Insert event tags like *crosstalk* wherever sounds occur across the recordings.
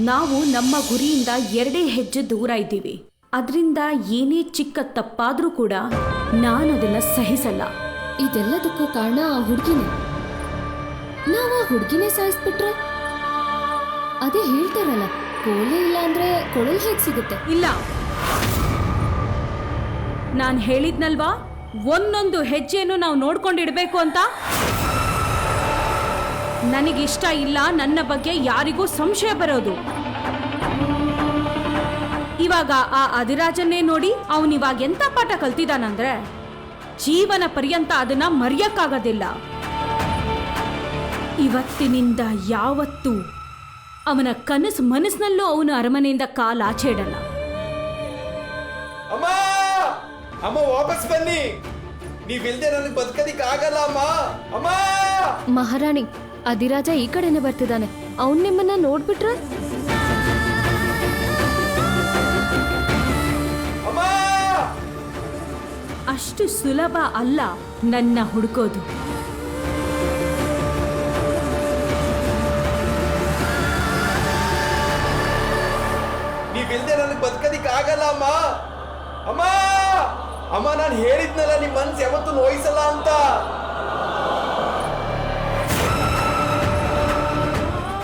ನಾವು ನಮ್ಮ ಗುರಿಯಿಂದ ಎರಡೇ ಹೆಜ್ಜೆ ದೂರ ಇದ್ದೀವಿ. ಅದರಿಂದ ಏನೇ ಚಿಕ್ಕ ತಪ್ಪಾದರೂ ಕೂಡ ನಾನು ಅದನ್ನ ಸಹಿಸಲ್ಲ. ಇದೆಲ್ಲದಕ್ಕೂ ಕಾರಣ ಆ ಹುಡುಗಿನೇ. ನಾವು ಆ ಹುಡುಗಿನೇ ಸಾಯಿಸ್ಬಿಟ್ರೆ? ಅದೇ ಹೇಳ್ತಾರಲ್ಲ ಕೋಲೆ ಇಲ್ಲ ಅಂದ್ರೆ ಕೊಳಲ್ ಹೇಗ್ ಸಿಗುತ್ತೆ? ಇಲ್ಲ. ನಾನು ಹೇಳಿದ್ನಲ್ವಾ ಒಂದೊಂದು ಹೆಜ್ಜೆಯನ್ನು ನಾವು ನೋಡ್ಕೊಂಡಿಡ್ಬೇಕು ಅಂತ? ನನಗಿಷ್ಟ ಇಲ್ಲ ನನ್ನ ಬಗ್ಗೆ ಯಾರಿಗೂ ಸಂಶಯ ಬರೋದು. ಇವಾಗ ಆ ಅಧಿರಾಜನ್ನೇ ನೋಡಿ ಅವನಿವಾಗ ಎಂತ ಪಾಠ ಕಲ್ತಿದಾನಂದ್ರೆ? ಜೀವನ ಪರ್ಯಂತ ಅದನ್ನ ಮರೆಯಕ್ಕಾಗೋದಿಲ್ಲ. ಇವತ್ತಿನಿಂದ ಯಾವತ್ತೂ ಅವನ ಕನಸು ಮನಸ್ಸಿನಲ್ಲೂ ಅವನು ಅರಮನೆಯಿಂದ ಕಾಲಾಚೆ ಅಮ್ಮ! ಅಮ್ಮ ವಾಪಸ್ ಬನ್ನಿ. ನೀವಿಲ್ದೆ ನನಗೆ ಬದುಕೋದಿಕ್ ಆಗಲ್ಲ ಅಮ್ಮ. ಅಮ್ಮ! ಮಹಾರಾಣಿ ಅಧಿರಾಜ ಈ ಕಡೆನೆ ಬರ್ತಿದ್ದಾನೆ. ಅವನ್ ನಿಮ್ಮನ್ನ ನೋಡ್ಬಿಟ್ರೆ? ಅಷ್ಟು ಸುಲಭ ಅಲ್ಲ ನನ್ನ ಹುಡುಕೋದು. ನೀವಿಲ್ದೆ ನನಗೆ ಬದುಕೋದಿಕ್ ಆಗಲ್ಲ, ಅಮ್ಮ. ಅಮ್ಮ ಅಮ್ಮ, ನಾನು ಹೇಳಿದ್ನಲ್ಲ ನಿಮ್ಮ ಮನ್ಸು ಯಾವತ್ತೂ ನೋಯಿಸಲ್ಲ ಅಂತ.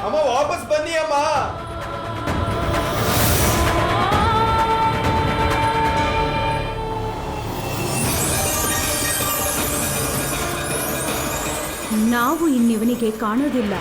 ಅಮ್ಮ, ವಾಪಸ್ ಬನ್ನಿ, ಅಮ್ಮ. ನಾವು ಇನ್ನಿವನಿಗೆ ಕಾಣೋದಿಲ್ಲ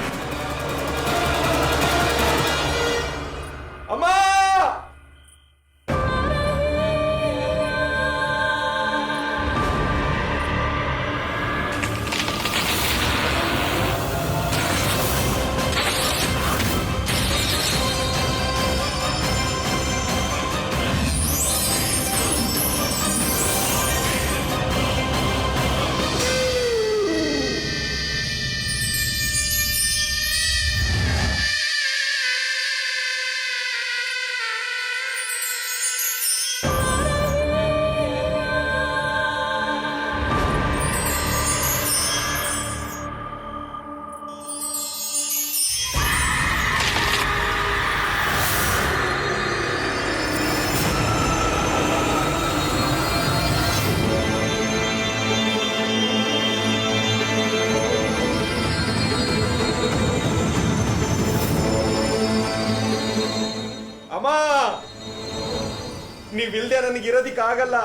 ನನಗೆ ಇರೋದಿಕ್ಕಾಗಲ್ಲ.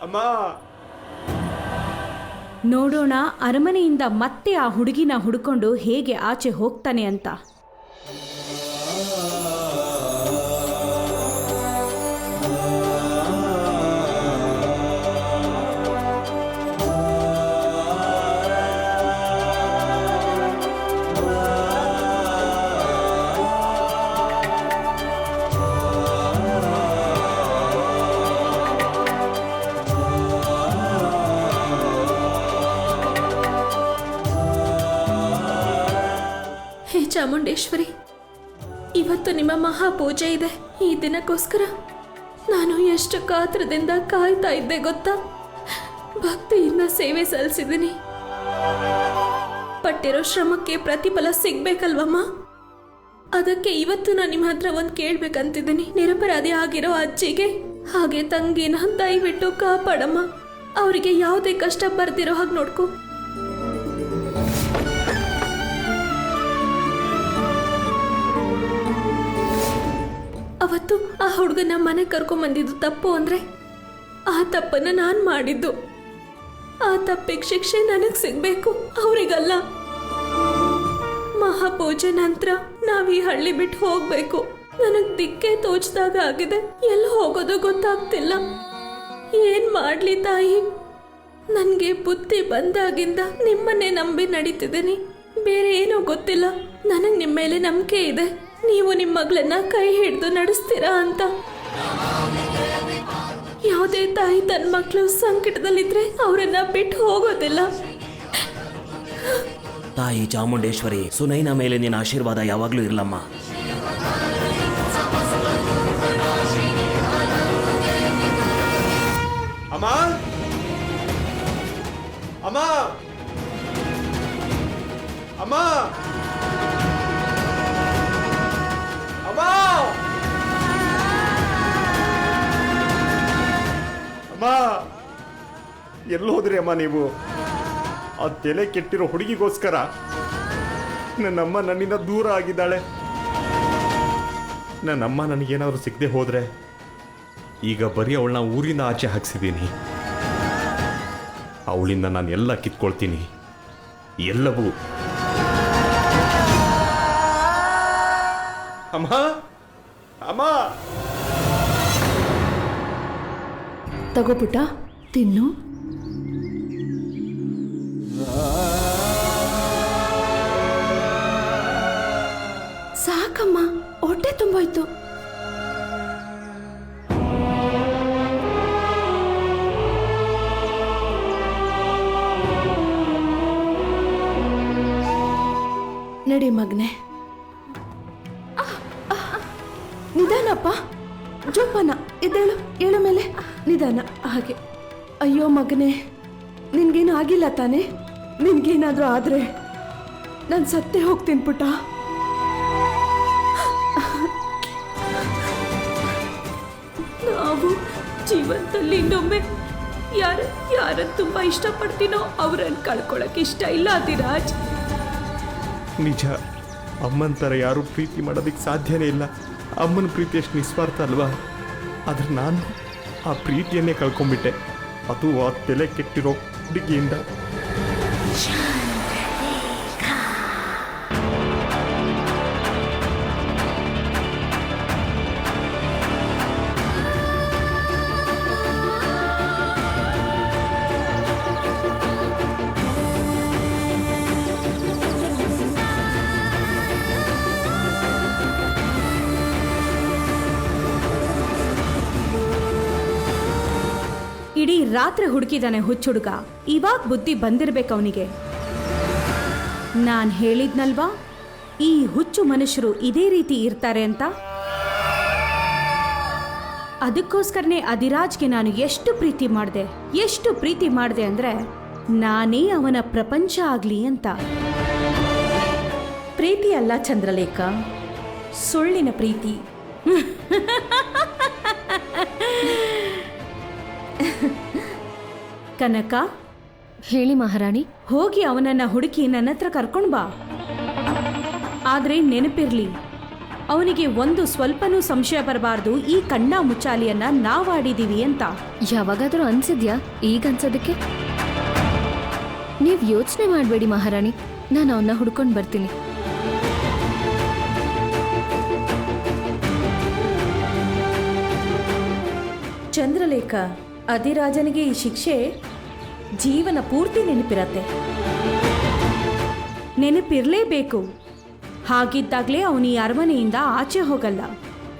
ಅಮ್ಮ. ನೋಡೋಣ ಅರಮನೆಯಿಂದ ಮತ್ತೆ ಆ ಹುಡುಗಿನ ಹುಡ್ಕೊಂಡು ಹೇಗೆ ಆಚೆ ಹೋಗ್ತಾನೆ ಅಂತ. ಚಾಮುಂಡೇಶ್ವರಿ, ಇವತ್ತು ನಿಮ್ಮ ಮಹಾಪೂಜೆ ಇದೆ. ಈ ದಿನಕ್ಕೋಸ್ಕರ ನಾನು ಎಷ್ಟು ಕಾತ್ರದಿಂದ ಕಾಯ್ತಾ ಇದ್ದೆ ಗೊತ್ತಾ? ಭಕ್ತಿಯಿಂದ ಸೇವೆ ಸಲ್ಲಿಸಿದ್ದೀನಿ. ಪಟ್ಟಿರೋ ಶ್ರಮಕ್ಕೆ ಪ್ರತಿಫಲ ಸಿಗ್ಬೇಕಲ್ವಮ್ಮ ಅದಕ್ಕೆ ಇವತ್ತು ನಾನು ನಿಮ್ಮ ಹತ್ರ ಒಂದು ಕೇಳ್ಬೇಕಂತಿದ್ದೀನಿ. ನಿರಪರಾಧಿ ಆಗಿರೋ ಅಜ್ಜಿಗೆ, ಹಾಗೆ ತಂಗಿನ ದಯವಿಟ್ಟು ಕಾಪಾಡಮ್ಮ. ಅವರಿಗೆ ಯಾವುದೇ ಕಷ್ಟ ಬರ್ದಿರೋ ಹಾಗೆ ನೋಡ್ಕೊ. ಅವತ್ತು ಆ ಹುಡುಗನ ಮನೆ ಕರ್ಕೊಂಬಂದಿದ್ದು ತಪ್ಪು ಅಂದ್ರೆ ಆ ತಪ್ಪನ್ನ ನಾನು ಮಾಡಿದ್ದು. ಆ ತಪ್ಪಿಗೆ ಶಿಕ್ಷೆ ನನಗೆ ಸಿಗ್ಬೇಕು, ಅವರಿಗಲ್ಲ. ಮಹಾಪೂಜೆ ನಂತರ ನಾವ್ ಈ ಹಳ್ಳಿ ಬಿಟ್ಟು ಹೋಗ್ಬೇಕು. ನನಗೆ ದಿಕ್ಕೆ ತೋಚ್ದಾಗ ಆಗಿದೆ ಎಲ್ಲಿ ಹೋಗೋದು ಗೊತ್ತಾಗ್ತಿಲ್ಲ. ಏನ್ ಮಾಡ್ಲಿ ತಾಯಿ? ನನ್ಗೆ ಬುದ್ಧಿ ಬಂದಾಗಿಂದ ನಿಮ್ಮನ್ನೇ ನಂಬಿ ನಡೀತಿದ್ದೀನಿ. ಬೇರೆ ಏನೋ ಗೊತ್ತಿಲ್ಲ, ನನಗ್ ನಿಮ್ಮ ಮೇಲೆ ನಂಬಿಕೆ ಇದೆ. ನೀವು ನಿಮ್ಮ ಮಗಳನ್ನ ಕೈ ಹಿಡಿದು ನಡೆಸ್ತೀರಾ ಅಂತ? ಯಾವುದೇ ತಾಯಿ ತನ್ನ ಮಕ್ಕಳು ಸಂಕಟದಲ್ಲಿದ್ರೆ ಅವರನ್ನ ಬಿಟ್ಟು ಹೋಗೋದಿಲ್ಲ. ತಾಯಿ ಚಾಮುಂಡೇಶ್ವರಿ ಸುನೈನ ಮೇಲೆ ನಿನ್ನ ಆಶೀರ್ವಾದ ಯಾವಾಗಲೂ ಇರಲಮ್ಮ. ಅಮ್ಮ! ಅಮ್ಮ! ಅಮ್ಮ! ಎಲ್ಲಿ ಹೋದ್ರಿ ಅಮ್ಮ ನೀವು? ಆ ತಲೆ ಕೆಟ್ಟಿರೋ ಹುಡುಗಿಗೋಸ್ಕರ ನನ್ನಮ್ಮ ನನ್ನಿಂದ ದೂರ ಆಗಿದ್ದಾಳೆ. ನನ್ನಮ್ಮ ನನಗೇನಾದರೂ ಸಿಗದೆ ಹೋದ್ರೆ ಈಗ ಬರೀ ಅವಳನ್ನ ಊರಿಂದ ಆಚೆ ಹಾಕ್ಸಿದ್ದೀನಿ. ಅವಳಿಂದ ನಾನು ಎಲ್ಲ ಕಿತ್ಕೊಳ್ತೀನಿ. ಎಲ್ಲವೂ. ಅಮ್ಮ ಅಮ್ಮ! ತಗೋ ಪುಟ್ಟ ತಿನ್ನು. ಸಾಕಮ್ಮ ಹೊಟ್ಟೆ ತುಂಬೋಯ್ತು. ನಡಿ ಮಗ್ನೆ. ನಿಧಾನಪ್ಪ. ಜೋಪನ ಎದ್ದೇಳು ಏಳು ಮೇಲೆ. ನಿಧಾನ ಹಾಗೆ. ಅಯ್ಯೋ ಮಗನೇ ನಿನ್ಗೇನು ಆಗಿಲ್ಲ ತಾನೇ? ನಿನ್ಗೇನಾದ್ರೂ ಆದ್ರೆ ನಾನು ಸತ್ತೇ ಹೋಗ್ತೀನಿ ಪುಟ್ಟ. ನಾವು ಜೀವನದಲ್ಲಿ ಇನ್ನೊಮ್ಮೆ ಯಾರ ಯಾರ ತುಂಬ ಇಷ್ಟಪಡ್ತೀನೋ ಅವರನ್ನು ಕಳ್ಕೊಳಕ್ಕೆ ಇಷ್ಟ ಇಲ್ಲ ಅದಿರಾಜ್ ನಿಜ ಅಮ್ಮನ ಥರ ಯಾರೂ ಪ್ರೀತಿ ಮಾಡೋದಕ್ಕೆ ಸಾಧ್ಯನೇ ಇಲ್ಲ. ಅಮ್ಮನ ಪ್ರೀತಿ ಎಷ್ಟು ನಿಸ್ವಾರ್ಥ ಅಲ್ವಾ? ಆದ್ರೆ ನಾನು ಆ ಪ್ರೀತಿಯನ್ನೇ ಕಳ್ಕೊಂಡ್ಬಿಟ್ಟೆ. ಅದು ಆ ತಲೆ ಕೆಟ್ಟಿರೋ ಹುಡುಗಿಯಿಂದ. ರಾತ್ರಿ ಹುಡುಕಿದಾನೆ ಹುಚ್ಚುಡುಗ. ಇವಾಗ ಬುದ್ಧಿ ಬಂದಿರ್ಬೇಕು ಅವನಿಗೆ. ನಾನು ಹೇಳಿದ್ನಲ್ವಾ? ಈ ಹುಚ್ಚು ಮನುಷ್ಯರು ಇದೇ ರೀತಿ ಇರ್ತಾರೆ ಅಂತ? ಅದಕ್ಕೋಸ್ಕರನೇ ಅಧಿರಾಜ್ಗೆ ನಾನು ಎಷ್ಟು ಪ್ರೀತಿ ಮಾಡಿದೆ. ಎಷ್ಟು ಪ್ರೀತಿ ಮಾಡಿದೆ ಅಂದ್ರೆ, ನಾನೇ ಅವನ ಪ್ರಪಂಚ ಆಗ್ಲಿ ಅಂತ. ಪ್ರೀತಿ ಅಲ್ಲ ಚಂದ್ರಲೇಖ. ಸುಳ್ಳಿನ ಪ್ರೀತಿ. *laughs* ಕನಕ? ಹೇಳಿ ಮಹಾರಾಣಿ. ಹೋಗಿ ಅವನನ್ನ ಹುಡುಕಿ ನನ್ನ ಹತ್ರ ಕರ್ಕೊಂಡು ಬಾ. ಆದ್ರೆ ನೆನಪಿರ್ಲಿ ಅವನಿಗೆ ಒಂದು ಸ್ವಲ್ಪನೂ ಸಂಶಯ ಬರಬಾರ್ದು ಈ ಕಣ್ಣ ಮುಚ್ಚಾಲಿಯನ್ನ ನಾವಾಡಿದೀವಿ ಅಂತ. ಯಾವಾಗಾದರೂ ಅನ್ಸಿದ್ಯಾ ಈಗ ಅನ್ಸೋದಕ್ಕೆ? ನೀವು ಯೋಚನೆ ಮಾಡಬೇಡಿ ಮಹಾರಾಣಿ ನಾನು ಅವನ್ನ ಹುಡ್ಕೊಂಡು ಬರ್ತೀನಿ. ಚಂದ್ರಲೇಖ ಅಧಿರಾಜನಿಗೆ ಈ ಶಿಕ್ಷೆ ಜೀವನ ಪೂರ್ತಿ ನೆನಪಿರತ್ತೆ. ನೆನಪಿರಲೇಬೇಕು. ಹಾಗಿದ್ದಾಗಲೇ ಅವನು ಈ ಅರಮನೆಯಿಂದ ಆಚೆ ಹೋಗಲ್ಲ.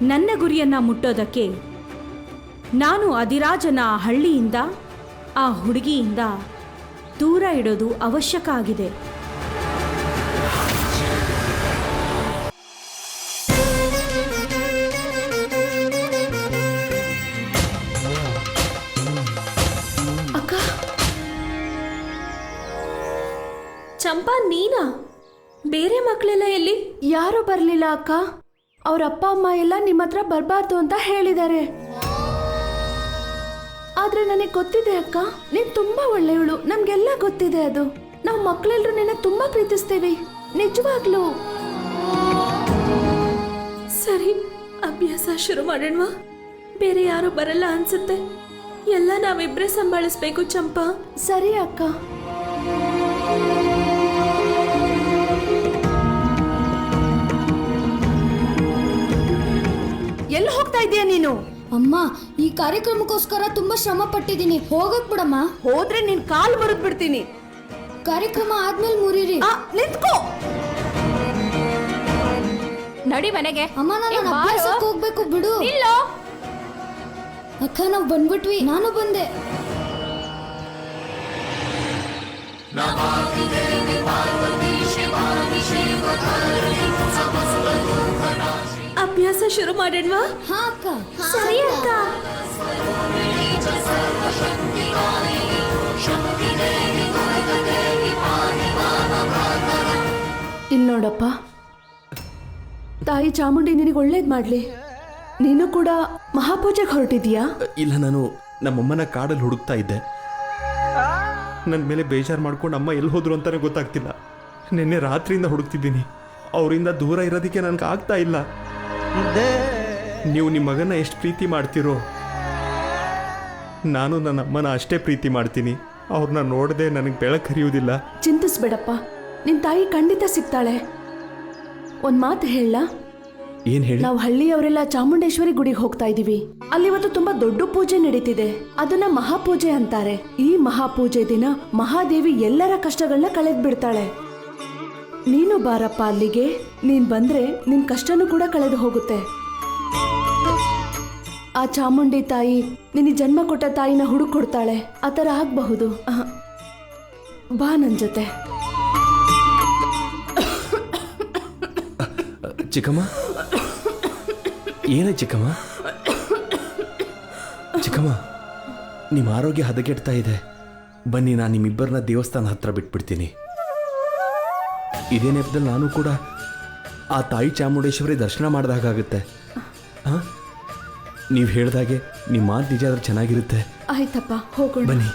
ನನ್ನ ಗುರಿಯನ್ನ ಮುಟ್ಟೋದಕ್ಕೆ ನಾನು ಅಧಿರಾಜನ ಹಳ್ಳಿಯಿಂದ, ಆ ಹುಡುಗಿಯಿಂದ ದೂರ ಇಡೋದು ಅವಶ್ಯಕ ಆಗಿದೆ. ಚಂಪಾ ನೀನಾ? ಬೇರೆ ಮಕ್ಕಳೆಲ್ಲ ಎಲ್ಲಿ? ಯಾರು ಬರಲಿಲ್ಲ ಅಕ್ಕ. ಅವ್ರ ಅಪ್ಪ ಅಮ್ಮ ಎಲ್ಲ ನಿಮ್ಮ ಹತ್ರ ಬರಬಾರ್ದು ಅಂತ ಹೇಳಿದ್ದಾರೆ. ಆದ್ರೆ ನನಗೆ ಗೊತ್ತಿದೆ ಅಕ್ಕ. ನೀನ್ ತುಂಬಾ ಒಳ್ಳೆಯವಳು. ನಮ್ಗೆಲ್ಲ ಗೊತ್ತಿದೆ ಅದು. ನಾವು ಮಕ್ಕಳೆಲ್ಲರೂ ನಿನ್ನ ತುಂಬಾ ಪ್ರೀತಿಸ್ತೀವಿ. ನಿಜವಾಗ್ಲು. ಸರಿ ಅಭ್ಯಾಸ ಶುರು ಮಾಡೋಣವಾ? ಬೇರೆ ಯಾರು ಬರಲ್ಲ ಅನ್ಸುತ್ತೆ. ಎಲ್ಲ ನಾವಿಬ್ರೇ ಸಂಭಾಳಿಸ್ಬೇಕು ಚಂಪಾ. ಸರಿ ಅಕ್ಕ. ಎಲ್ಲಿ ಹೋಗ್ತಾ ಇದೀಯ ನೀನು? ಅಮ್ಮ ಈ ಕಾರ್ಯಕ್ರಮಕ್ಕೋಸ್ಕರ ತುಂಬಾ ಶ್ರಮ ಪಟ್ಟಿದ್ದೀನಿ ಹೋಗಕ್ ಬಿಡಮ್ಮ. ಹೋದ್ರೆ ನಿನ್ ಕಾಲ್ ಮುರಿದ್ ಬಿಡ್ತೀನಿ ಕಾರ್ಯಕ್ರಮ ಆದ್ಮೇಲೆ ಮುರಿರಿ. ಆ, ನಿಂತ್ಕೋ. ನಡಿ ಮನೆಗೆ. ಅಮ್ಮ ನಾನು ಅಭ್ಯಾಸಕ್ಕೆ ಹೋಗ್ಬೇಕು ಬಿಡು. ಅಕ್ಕ ನಾವು ಬಂದ್ಬಿಟ್ವಿ. ನಾನು ಬಂದೆ. ಅಭ್ಯಾಸ ಶುರು ಮಾಡೋಣವಾ? ಹಾ ಅಕ್ಕ. ಸರಿ ಅಕ್ಕ. ಇಲ್ಲಿ ನೋಡಪ್ಪ. ತಾಯಿ ಚಾಮುಂಡಿ ನಿನಗೆ ಒಳ್ಳೇದು ಮಾಡ್ಲಿ. ನೀನು ಕೂಡ ಮಹಾಪೂಜೆಗೆ ಹೊರಟಿದ್ಯಾ ಇಲ್ಲ ನಾನು ನಮ್ಮಮ್ಮನ ಕಾಡಲ್ಲಿ ಹುಡುಕ್ತಾ ಇದ್ದೆ. ನನ್ನ ಮೇಲೆ ಬೇಜಾರು ಮಾಡ್ಕೊಂಡು ಅಮ್ಮ ಎಲ್ಲಿ ಹೋದ್ರು ಅಂತಾನೆ ಗೊತ್ತಾಗ್ತಿಲ್ಲ. ನಿನ್ನೆ ರಾತ್ರಿಯಿಂದ ಹುಡುಕ್ತಿದ್ದೀನಿ. ಅವರಿಂದ ದೂರ ಇರೋದಕ್ಕೆ ನನಗೆ ಆಗ್ತಾ ಇಲ್ಲ. ನೀವು ನಿಮ್ಮ ಮಗನ ಎಷ್ಟು ಪ್ರೀತಿ ಮಾಡ್ತೀರೋ ನಾನು ನನ್ನ ಅಮ್ಮನ ಅಷ್ಟೇ ಪ್ರೀತಿ ಮಾಡ್ತೀನಿ. ಅವ್ರನ್ನ ನೋಡದೆ ನನಗೆ ಬೆಳಕ್ ಹರಿಯುವುದಿಲ್ಲ. ಚಿಂತಿಸ್ಬೇಡಪ್ಪ. ನಿನ್ ತಾಯಿ ಖಂಡಿತ ಸಿಗ್ತಾಳೆ. ಒಂದ್ ಮಾತು ಹೇಳ. ಏನ್ ಹೇಳಿ? ನಾವು ಹಳ್ಳಿಯವರೆಲ್ಲ ಚಾಮುಂಡೇಶ್ವರಿ ಗುಡಿಗೆ ಹೋಗ್ತಾ ಇದೀವಿ. ಅಲ್ಲಿ ಇವತ್ತು ತುಂಬಾ ದೊಡ್ಡ ಪೂಜೆ ನಡೀತಿದೆ. ಅದನ್ನ ಮಹಾಪೂಜೆ ಅಂತಾರೆ. ಈ ಮಹಾಪೂಜೆ ದಿನ ಮಹಾದೇವಿ ಎಲ್ಲರ ಕಷ್ಟಗಳನ್ನ ಕಳೆದ್ ಬಿಡ್ತಾಳೆ ನೀನು ಬಾರಪ್ಪ ಅಲ್ಲಿಗೆ. ನೀನ್ ಬಂದ್ರೆ ನಿನ್ ಕಷ್ಟನೂ ಕೂಡ ಕಳೆದು ಹೋಗುತ್ತೆ. ಆ ಚಾಮುಂಡಿ ತಾಯಿ ನಿನ್ನ ಜನ್ಮ ಕೊಟ್ಟ ತಾಯಿನ ಹುಡುಕ್ ಕೊಡ್ತಾಳೆ. ಆ ಥರ ಆಗ್ಬಹುದು. ಬಾ ನನ್ ಜೊತೆ. ಚಿಕ್ಕಮ್ಮ? ಏನೇ ಚಿಕ್ಕಮ್ಮ? ಚಿಕ್ಕಮ್ಮ, ನಿಮ್ಮ ಆರೋಗ್ಯ ಹದಗೆಡ್ತಾ ಇದೆ. ಬನ್ನಿ, ನಾನು ನಿಮ್ಮಿಬ್ಬರನ್ನ ದೇವಸ್ಥಾನ ಹತ್ರ ಬಿಟ್ಬಿಡ್ತೀನಿ. ಇದೇ ನೆಪದಲ್ಲಿ ನಾನು ಕೂಡ ಆ ತಾಯಿ ಚಾಮುಂಡೇಶ್ವರಿ ದರ್ಶನ ಮಾಡಿದಾಗುತ್ತೆ ಹಾಂ? ನೀವು ಹೇಳ್ದಾಗೆ ನಿಮ್ಮ ಮಾತು ನಿಜ ಆದ್ರೆ ಚೆನ್ನಾಗಿರುತ್ತೆ. ಆಯ್ತಪ್ಪ ಹೋಗೋಣ. ಬನ್ನಿ.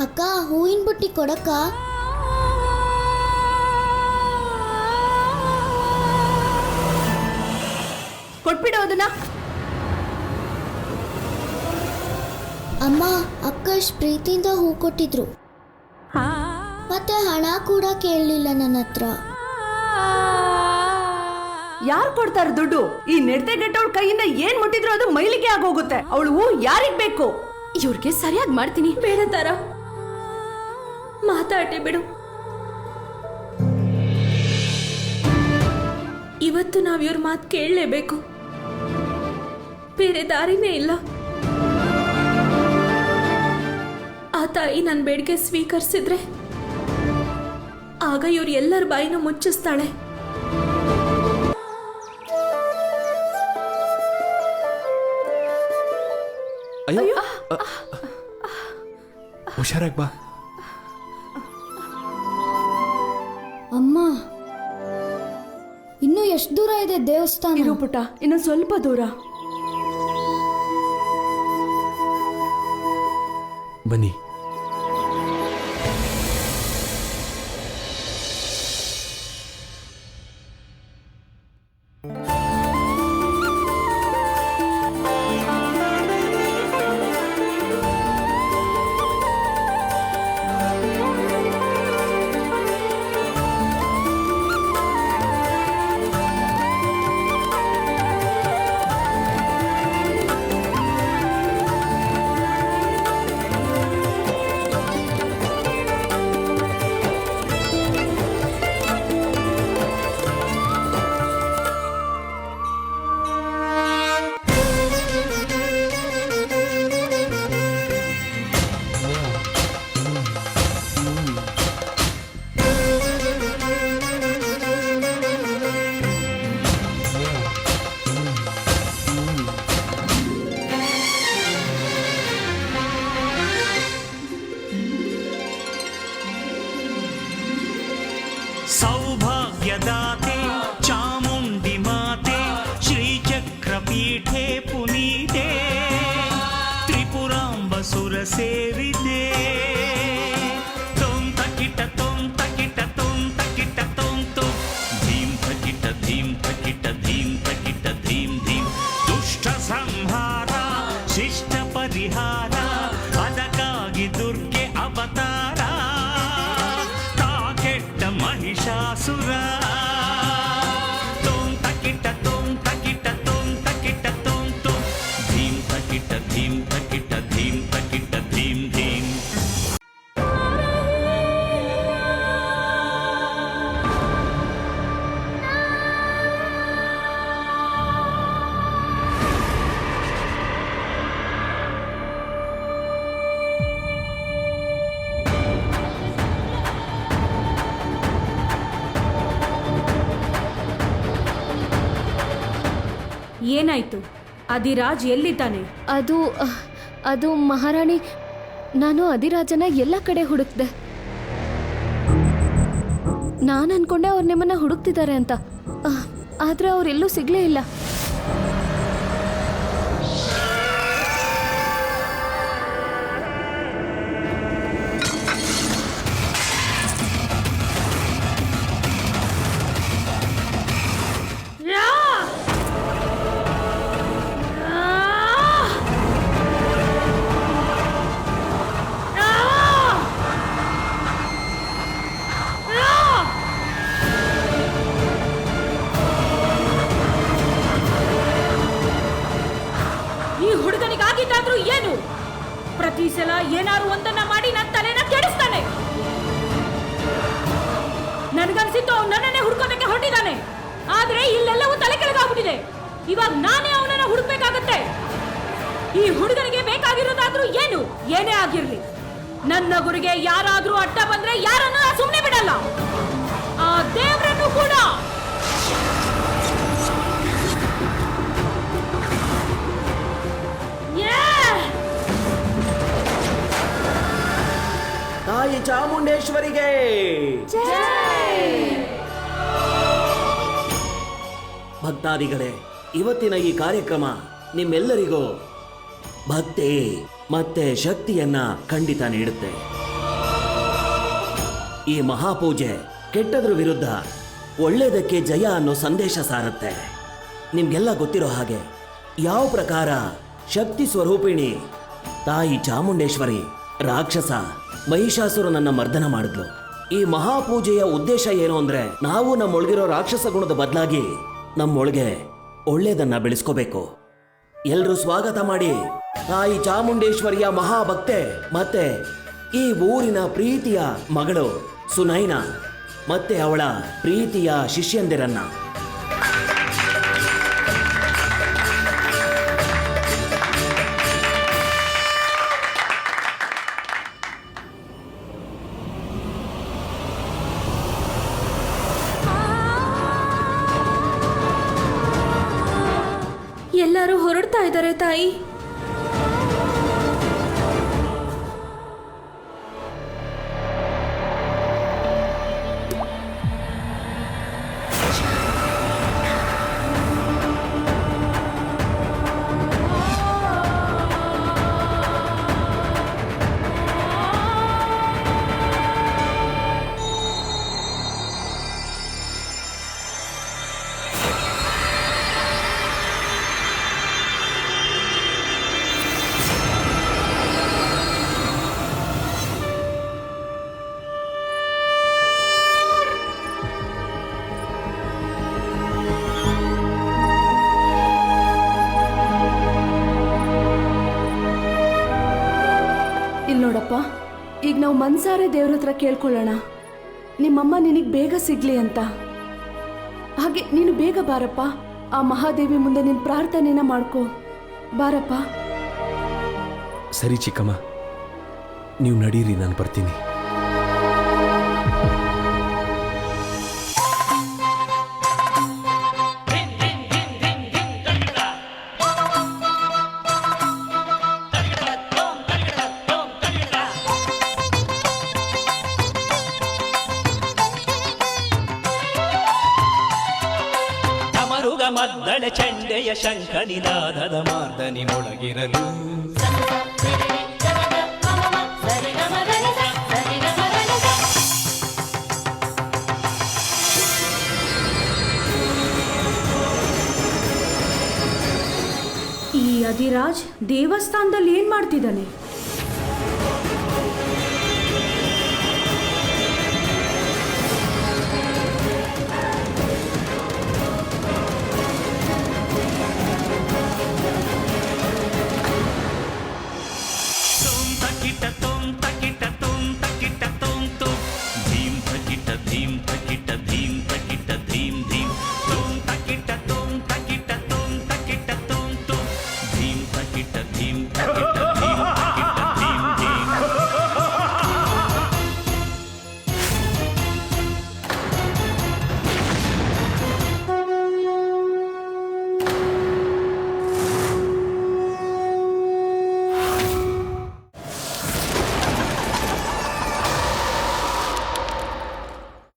ಅಕ್ಕ ಹೂವಿನ ಬುಟ್ಟಿ ಕೊಡಕ್ಕ? ಅಮ್ಮ ಅಕ್ಕ ಇಷ್ಟ್ ಪ್ರೀತಿಯಿಂದ ಹೂ ಕೊಟ್ಟಿದ್ರು. ಮತ್ತೆ ಹಣ ಕೂಡ ಕೇಳಲಿಲ್ಲ ನನ್ನ ಹತ್ರ. ಯಾರು ಕೊಡ್ತಾರೆ ದುಡ್ಡು? ಈ ನೆಡ್ತೆ ಗೆಟ್ಟವಳ ಕೈಯಿಂದ ಏನ್ ಮುಟ್ಟಿದ್ರು ಅದು ಮೈಲಿಗೆ ಆಗೋಗುತ್ತೆ. ಅವಳು ಹೂ ಯಾರಿಗ್ ಬೇಕು? ಇವ್ರಿಗೆ ಸರಿಯಾಗಿ ಮಾಡ್ತೀನಿ. ಬೇಡ ತರ. ಮಾತಾಡಿ ಬಿಡು. ಇವತ್ತು ನಾವ್ ಇವ್ರ ಮಾತು ಕೇಳಲೇಬೇಕು. ಬೇರೆ ದಾರಿನೇ ಇಲ್ಲ. ತಾಯಿ ನನ್ನ ಬೇಡಿಕೆ ಸ್ವೀಕರಿಸಿದ್ರೆ ಆಗ ಇವ್ರು ಎಲ್ಲರ ಬಾಯಿನ ಮುಚ್ಚಿಸ್ತಾಳೆ. ಅಯ್ಯೋ ಹುಷಾರಾಗಿ ಬಾ. ಅಮ್ಮ ಇನ್ನು ಎಷ್ಟು ದೂರ ಇದೆ ದೇವಸ್ಥಾನ? ಪುಟ ಪುಟ್ಟ ಇನ್ನು ಸ್ವಲ್ಪ ದೂರ. ಬನ್ನಿ. ಸೇರಿದೆ ಏನಾಯ್ತು? ಅಧಿರಾಜ್ ಎಲ್ಲಿದ್ದಾನೆ? ಅದು ಅದು ಮಹಾರಾಣಿ, ನಾನು ಅಧಿರಾಜನ ಎಲ್ಲ ಕಡೆ ಹುಡುಕ್ದೆ. ನಾನು ಅನ್ಕೊಂಡೆ ಅವ್ರು ನಿಮ್ಮನ್ನ ಹುಡುಕ್ತಿದ್ದಾರೆ ಅಂತ. ಆದ್ರೆ ಅವ್ರೆಲ್ಲೂ ಸಿಗ್ಲೇ ಇಲ್ಲ. ಏನಾರು ಒಂದನ್ನ ಮಾಡಿ ನನ್ನ ತಲೆನ ಕೆಡಿಸ್ತಾನೆ. ನನ್ಗನ್ಸಿತ್ತು ಅವ್ನು ನನ್ನನ್ನೇ ಹುಡ್ಕೋದಕ್ಕೆ ಹೊರಟಿದ್ದಾನೆ. ಆದ್ರೆ ಇಲ್ಲೆಲ್ಲವೂ ತಲೆ ಕೆಳಗಾಗ್ಬಿಟ್ಟಿದೆ. ಇವಾಗ ನಾನೇ ಅವನನ್ನ ಹುಡುಕ್ಬೇಕಾಗತ್ತೆ. ಈ ಹುಡುಗನಿಗೆ ಬೇಕಾಗಿರೋದಾದ್ರೂ ಏನು? ಏನೇ ಆಗಿರ್ಲಿ. ನನ್ನ ಗುರಿಗೆ ಯಾರಾದ್ರೂ ಅಡ್ಡ ಬಂದ್ರೆ ಯಾರನ್ನ ಸುಮ್ಮನೆ ಬಿಡಲ್ಲ. ಆ ದೇವರನ್ನು ಕೂಡ. ತಾಯಿ ಚಾಮುಂಡೇಶ್ವರಿಗೆ. ಭಕ್ತಾದಿಗಳೇ, ಇವತ್ತಿನ ಈ ಕಾರ್ಯಕ್ರಮ ನಿಮ್ಮೆಲ್ಲರಿಗೂ ಭಕ್ತಿ ಮತ್ತೆ ಶಕ್ತಿಯನ್ನ ಖಂಡಿತ ನೀಡುತ್ತೆ. ಈ ಮಹಾಪೂಜೆ ಕೆಟ್ಟದ್ರ ವಿರುದ್ಧ ಒಳ್ಳೆಯದಕ್ಕೆ ಜಯ ಅನ್ನೋ ಸಂದೇಶ ಸಾರುತ್ತೆ. ನಿಮ್ಗೆಲ್ಲ ಗೊತ್ತಿರೋ ಹಾಗೆ ಯಾವ ಪ್ರಕಾರ ಶಕ್ತಿ ಸ್ವರೂಪಿಣಿ ತಾಯಿ ಚಾಮುಂಡೇಶ್ವರಿ ರಾಕ್ಷಸ ಮಹಿಷಾಸುರನನ್ನ ಮರ್ದನ ಮಾಡಿದ್ಲು. ಈ ಮಹಾಪೂಜೆಯ ಉದ್ದೇಶ ಏನು ಅಂದ್ರೆ, ನಾವು ನಮ್ಮೊಳಗಿರೋ ರಾಕ್ಷಸ ಗುಣದ ಬದಲಾಗಿ ನಮ್ಮೊಳಗೆ ಒಳ್ಳೇದನ್ನ ಬೆಳೆಸ್ಕೋಬೇಕು. ಎಲ್ರೂ ಸ್ವಾಗತ ಮಾಡಿ, ತಾಯಿ ಚಾಮುಂಡೇಶ್ವರಿಯ ಮಹಾಭಕ್ತೆ ಮತ್ತೆ ಈ ಊರಿನ ಪ್ರೀತಿಯ ಮಗಳು ಸುನೈನಾ ಮತ್ತೆ ಅವಳ ಪ್ರೀತಿಯ ಶಿಷ್ಯಂದಿರನ್ನ. ahí. ನಾವು ಮನ್ಸಾರೆ ದೇವ್ರ ಹತ್ರ ಕೇಳ್ಕೊಳ್ಳೋಣ. ನಿಮ್ಮಮ್ಮ ನಿನಗೆ ಬೇಗ ಸಿಗ್ಲಿ ಅಂತ. ಹಾಗೆ ನೀನು ಬೇಗ ಬಾರಪ್ಪ. ಆ ಮಹಾದೇವಿ ಮುಂದೆ ನಿನ್ನ ಪ್ರಾರ್ಥನೆನ ಮಾಡ್ಕೋ. ಬಾರಪ್ಪ. ಸರಿ ಚಿಕ್ಕಮ್ಮ. ನೀವು ನಡೀರಿ, ನಾನು ಬರ್ತೀನಿ. ಮದ್ದಳೆ ಚಂಡೆಯ ಶಂಖ ನಿನಾದದ ಮಾರ್ದನಿ ಮೊಳಗಿರಲು ಈ ಅಧಿರಾಜ್ ದೇವಸ್ಥಾನದಲ್ಲಿ ಏನ್ ಮಾಡ್ತಿದ್ದಾನೆ?